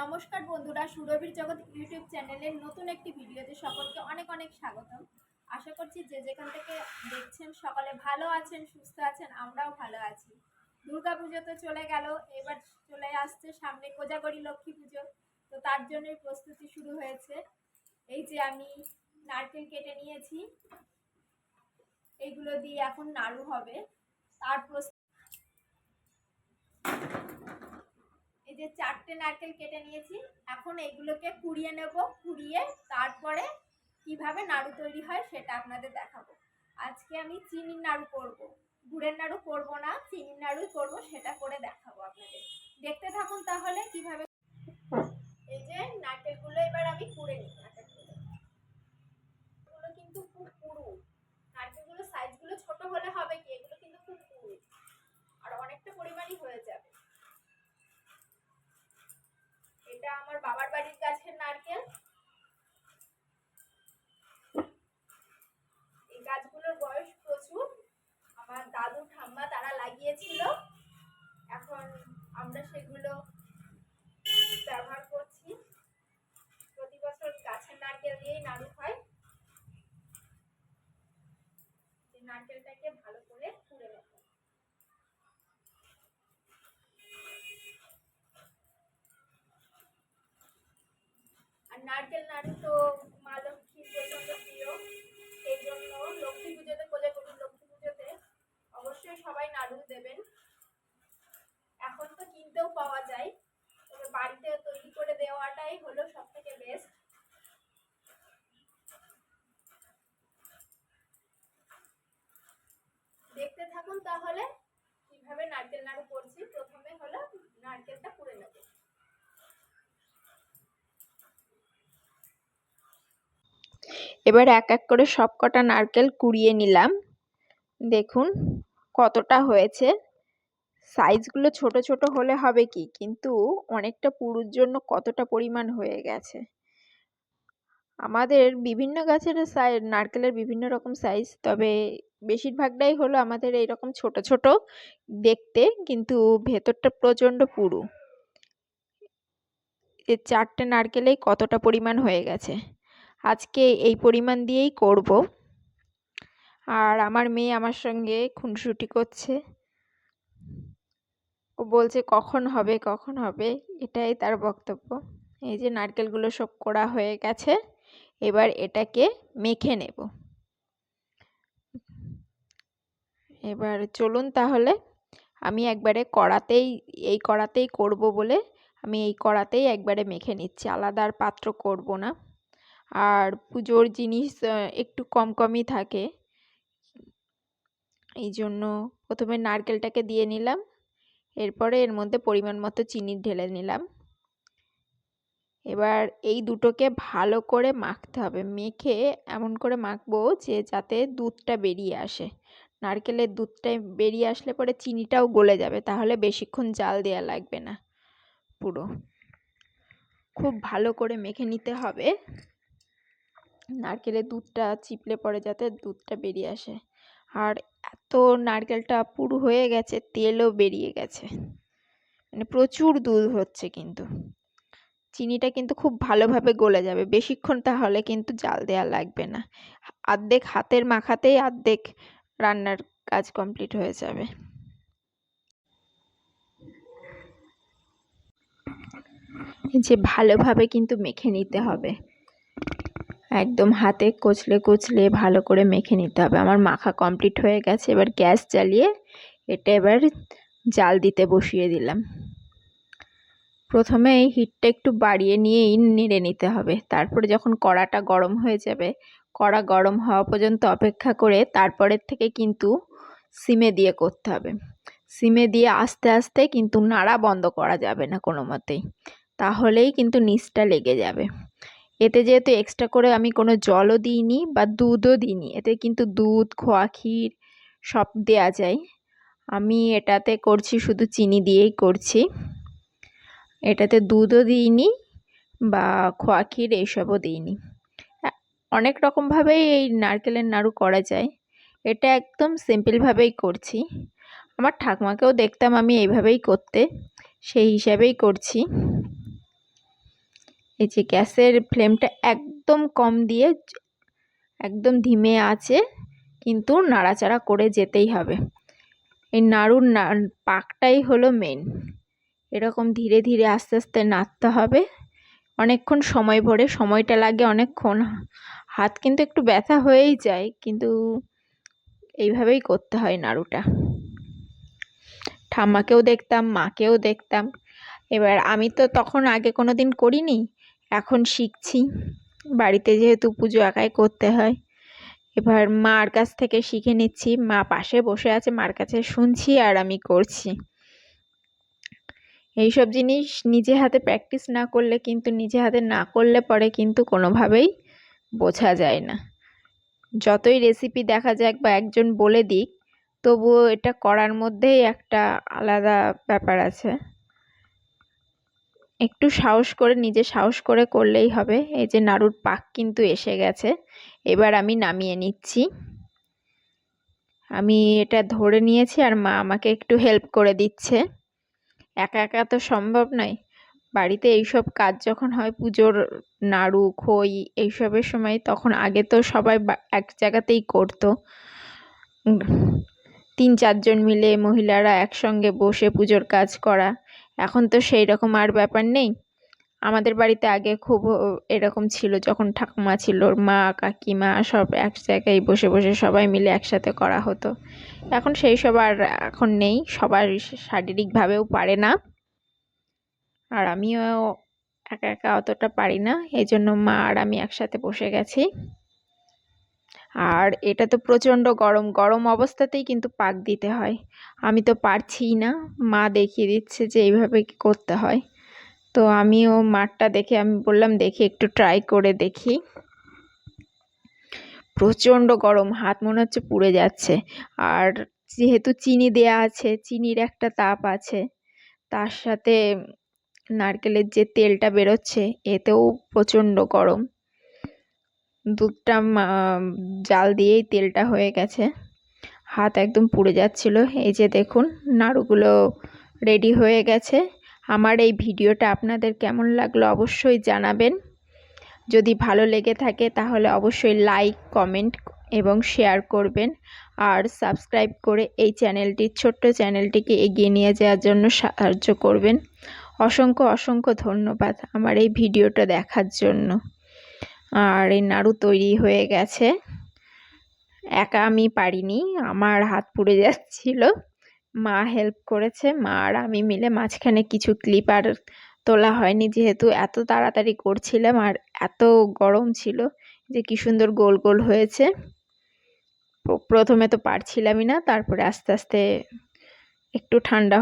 নমস্কার বন্ধুরা, সুরভির জগৎ ইউটিউব চ্যানেলের নতুন একটি ভিডিওতে সকলকে অনেক অনেক স্বাগতম। আশা করছি যে যেখান থেকে দেখছেন সকলে ভালো আছেন, সুস্থ আছেন, আমরাও ভালো আছি। দুর্গা পুজো তো চলে গেল, এবার চলে আসছে সামনে কোজাগরি লক্ষ্মী পুজো, তো তার জন্যই প্রস্তুতি শুরু হয়েছে। এই যে আমি নারকেল কেটে নিয়েছি এইগুলো দিয়ে এখন নাড়ু হবে। তার প্রস্তুতি যে চারটে নারকেল কেটে নিয়েছি, এখন এগুলোকে কুড়িয়ে নেব কুড়িয়ে তারপরে কীভাবে নাড়ু তৈরি হয় সেটা আপনাদের দেখাবো। আজকে আমি চিনির নাড়ু করব, গুড়ের নাড়ু করব না, চিনির নাড়ুই করব, সেটা করে দেখাবো আপনাদের। দেখতে থাকুন তাহলে কীভাবে এই যে নারকেলগুলো এবার আমি কুড়ে নিই নাড়ু তো মা লক্ষ্মীর প্রচণ্ড প্রিয়, সেই জন্য লক্ষ্মী পুজোতে কোলে করি লক্ষ্মী পুজোতে অবশ্যই সবাই নাড়ু দেবেন। এখন তো কিনতেও পাওয়া যায়, তবে বাড়িতে তৈরি করে দেওয়াটাই হলো সব থেকে বেস্ট দেখতে থাকুন তাহলে কীভাবে নারকেল নাড়ু করছি প্রথমে হলো নারকেলটা পুড়ে নেব এবার এক এক করে সব কটা নারকেল কুড়িয়ে নিলাম। দেখুন কতটা হয়েছে। সাইজগুলো ছোট ছোট হলে হবে কি? কিন্তু অনেকটা পুরুর জন্য কতটা পরিমাণ হয়ে গেছে। আমাদের বিভিন্ন গাছের সাই, নারকেলের বিভিন্ন রকম সাইজ, তবে বেশিরভাগটাই হলো আমাদের এইরকম ছোট ছোট দেখতে, কিন্তু ভেতরটা প্রচণ্ড পুরু। এ চারটে নারকেলেই কতটা পরিমাণ হয়ে গেছে? আজকে এই পরিমাণ দিয়েই করব। আর আমার মেয়ে আমার সঙ্গে খুনসুটি করছে। ও বলছে, কখন হবে কখন হবে? এটাই তার বক্তব্য। এই যে নারকেলগুলো সব করা হয়ে গেছে, এবার এটাকে মেখে নেব। এবার চলুন তাহলে, আমি একবারে কড়াতেই, এই কড়াতেই করব বলে, আমি এই কড়াতেই একবারে মেখে নিচ্ছি। আলাদা আর পাত্র করব না। আর পুজোর জিনিস একটু কম কমই থাকে। এই জন্য প্রথমে নারকেলটাকে দিয়ে নিলাম। এরপরে এর মধ্যে পরিমাণ মতো চিনি ঢেলে নিলাম। এবার এই দুটোকে ভালো করে মাখতে হবে। মেখে এমন করে মাখবো যে, যাতে দুধটা বেরিয়ে আসে। নারকেলের দুধটা বেরিয়ে আসলে পরে চিনিটাও গলে যাবে, তাহলে বেশিক্ষণ জাল দেওয়া লাগবে না পুরো। খুব ভালো করে মেখে নিতে হবে। নারকেলের দুধটা চিপলে পরে যাতে দুধটা বেরিয়ে আসে। আর এত নারকেলটা পুরু হয়ে গেছে, তেলও বেরিয়ে গেছে। মানে প্রচুর দুধ হচ্ছে কিন্তু। চিনিটা কিন্তু খুব ভালোভাবে গলে যাবে। বেশিক্ষণ তাহলে কিন্তু জাল দেওয়া লাগবে না। আর্ধেক হাতের মাখাতেই আর্ধেক রান্নার কাজ কমপ্লিট হয়ে যাবে। যে ভালোভাবে কিন্তু মেখে নিতে হবে। একদম হাতে কচলে কচলে ভালো করে মেখে নিতে হবে। আমার মাখা কমপ্লিট হয়ে গেছে। এবার গ্যাস জ্বালিয়ে এটা এবার জাল দিতে বসিয়ে দিলাম। প্রথমে এই হিটটা একটু বাড়িয়ে নিয়েই নেড়ে নিতে হবে। তারপরে যখন কড়াটা গরম হয়ে যাবে, কড়া গরম হওয়া পর্যন্ত অপেক্ষা করে তারপরের থেকে কিন্তু সিমে দিয়ে করতে হবে। সিমে দিয়ে আস্তে আস্তে কিন্তু নাড়া বন্ধ করা যাবে না কোনো মতেই তাহলেই কিন্তু নিচটা লেগে যাবে। এতে যেহেতু এক্সট্রা করে আমি কোনো জলও দিইনি বা দুধও দিইনি, এতে কিন্তু দুধ, খোয়া, ক্ষীর সব দেয়া যায়। আমি এটাতে করছি, শুধু চিনি দিয়েই করছি। এটাতে দুধও দিইনি বা খোয়া, ক্ষীর এইসবও দিইনি। অনেক রকমভাবেই এই নারকেলের নাড়ু করা যায়। এটা একদম সিম্পলভাবেই করছি। আমার ঠাকুমাকেও দেখতাম আমি এইভাবেই করতে, সেই হিসাবেই করছি। এই যে গ্যাসের ফ্লেমটা একদম কম দিয়ে একদম ধিমে আছে, কিন্তু নাড়াচাড়া করে যেতেই হবে। এই নাড়ুর পাকটাই হলো মেন এরকম ধীরে ধীরে আস্তে আস্তে নাড়তে হবে। অনেকক্ষণ সময় ভরে, সময়টা লাগে অনেকক্ষণ। হাত কিন্তু একটু ব্যথা হয়েই যায়, কিন্তু এইভাবেই করতে হয় নাড়ুটা। ঠাম্মাকেও দেখতাম, মাকেও দেখতাম। এবার আমি তো তখন আগে কোনো দিন করিনি। এখন শিখছি। বাড়িতে যেহেতু পুজো একাই করতে হয়, এবার মার কাছ থেকে শিখে নিচ্ছি। মা পাশে বসে আছে, মার কাছে শুনছি আর আমি করছি। এইসব জিনিস নিজে হাতে প্র্যাকটিস না করলে কিন্তু, নিজে হাতে না করলে পরে কিন্তু কোনোভাবেই বোঝা যায় না। যতই রেসিপি দেখা যাক বা একজন বলে দিক, তবুও এটা করার মধ্যেই একটা আলাদা ব্যাপার আছে। একটু সাহস করে, নিজে সাহস করে করলেই হবে। এই যে নাড়ুর পাক কিন্তু এসে গেছে। এবার আমি নামিয়ে নিচ্ছি। আমি এটা ধরে নিয়েছি আর মা আমাকে একটু হেল্প করে দিচ্ছে। একা একা তো সম্ভব নয়। বাড়িতে এইসব কাজ যখন হয়, পুজোর নাড়ু, খই এইসবের সময় তখন আগে তো সবাই এক জায়গাতেই করতো। তিন চারজন মিলে মহিলারা একসঙ্গে বসে পুজোর কাজ করা। এখন তো সেই রকম আর ব্যাপার নেই। আমাদের বাড়িতে আগে খুব এরকম ছিল যখন ঠাকুমা ছিল মা, কাকিমা সব এক জায়গায় বসে বসে সবাই মিলে একসাথে করা হতো। এখন সেই সব আর এখন নেই, সবার শারীরিকভাবেও পারে না। আর আমিও একা একা অতটা পারি না এই জন্য মা আর আমি একসাথে বসে গেছি। আর এটা তো প্রচণ্ড গরম। গরম অবস্থাতেই কিন্তু পাক দিতে হয়। আমি তো পারছিই না। মা দেখিয়ে দিচ্ছে যে এইভাবে করতে হয়। তো আমিও মাঠটা দেখে আমি বললাম, দেখি, একটু ট্রাই করে দেখি। প্রচণ্ড গরম। হাত মনে হচ্ছে পুড়ে যাচ্ছে। আর যেহেতু চিনি দেয়া আছে, চিনির একটা তাপ আছে, তার সাথে নারকেলের যে তেলটা বেরোচ্ছে, এতেও প্রচণ্ড গরম। দুধটা জাল দিয়েই তেলটা হয়ে গেছে। হাত একদম পুড়ে যাচ্ছিল। এই যে দেখুন, নাড়ুগুলো রেডি হয়ে গেছে। আমার এই ভিডিওটা আপনাদের কেমন লাগল অবশ্যই জানাবেন। যদি ভালো লেগে থাকে তাহলে অবশ্যই লাইক কমেন্ট এবং শেয়ার করবেন। আর সাবস্ক্রাইব করে এই চ্যানেলটি ছোট্ট চ্যানেলটিকে এগিয়ে নিয়ে যাওয়ার জন্য সাহায্য করবেন। অসংখ্য অসংখ্য ধন্যবাদ আমার এই ভিডিওটা দেখার জন্য। আর এই নাড়ু তৈরি হয়ে গেছে। একা আমি পারিনি, আমার হাত পুড়ে যাচ্ছিল। মা হেল্প করেছে, মা আর আমি মিলে মাঝখানে কিছু ক্লিপ আর তোলা হয়নি। যেহেতু এত তাড়াতাড়ি করছিলাম আর এত গরম ছিল যে কি সুন্দর গোল গোল হয়েছে। প্রথমে তো পারছিলামই না, তারপরে আস্তে আস্তে একটু ঠান্ডা